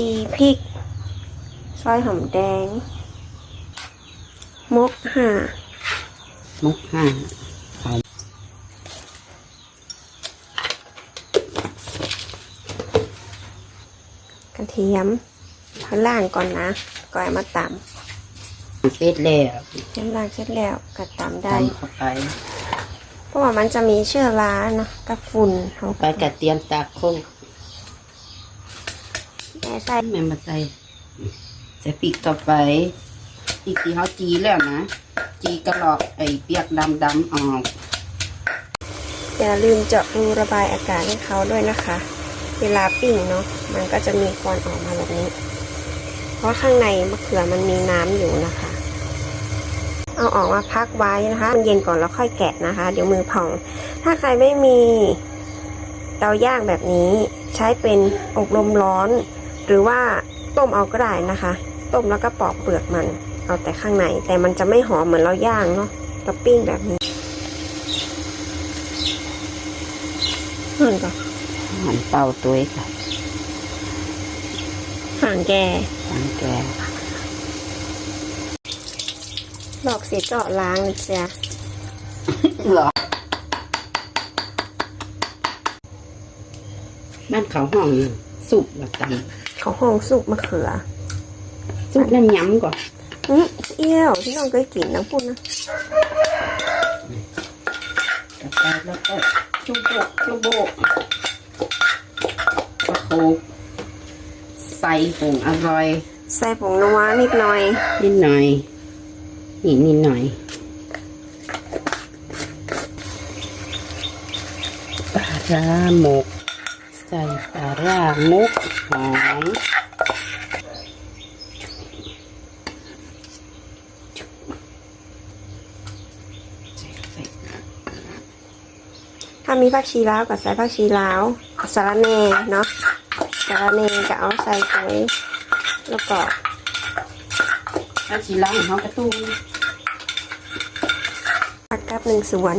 จีพริกซอยหอมแดง มกห่ามุกห้าหอมกระเทียมข้างล่างก่อนนะก่อนเอามาตเสร็จแล้วำข้างล่างเสร็จแล้วก็ตำได้ตำเข้าไป เพราะว่ามันจะมีเชื้อราเนาะกับฝุ่นเขาไปกระเตรียมตากโคก แม่ใส่แม่มาใส่ใส่ปีกต่อไปปีกทีเขาจีแล้วนะ จีกระหลอกไอ้เปียกดำดำออกอย่าลืมเจาะรูระบายอากาศให้เขาด้วยนะคะ เวลาปิ้งเนาะมันก็จะมีควันออกมาแบบนี้ เพราะข้างในมะเขือมันมีน้ำอยู่นะคะ เอาออกมาพักไว้นะคะ มันเย็นก่อนแล้วค่อยแกะนะคะ เดี๋ยวมือพอง ถ้าใครไม่มีเตาย่างแบบนี้ใช้เป็นอบลมร้อน หรือว่าต้มเอาก็ได้นะคะ ต้มแล้วก็ปอกเปลือกมัน เอาแต่ข้างใน แต่มันจะไม่หอมเหมือนเราย่างเนาะเราปิ้งแบบนี้ห่างก่อนหันเป่าตัวค่ะห่างแกทางแกหลอกเสียเจาะล้างนะจ๊ะหรอบ้านเขาห้องสุบแบบตัน เขาห้องสุกมะเขือสุบน้ำย้ำก่อนอืมเอี้ยวที่น้องเคยกินนะพูดนะแล้วก็แล้วก็จุโบกจุโบกกระโคกใส่ผงอร่อย ใส่ผงนัวนิดหน่อย นิดหน่อย นี่นิดหน่อยปลาร้าหมก ใส่ปลาร้าหมก หอมถ้ามีผักชีลาวก็ใส่ผักชีลาวสาระเนเนาะสาระเนก็เอาใส่ไปแล้วก็ถ้าชีล้างเขากระตุ้งผักกับหนึ่งส่วน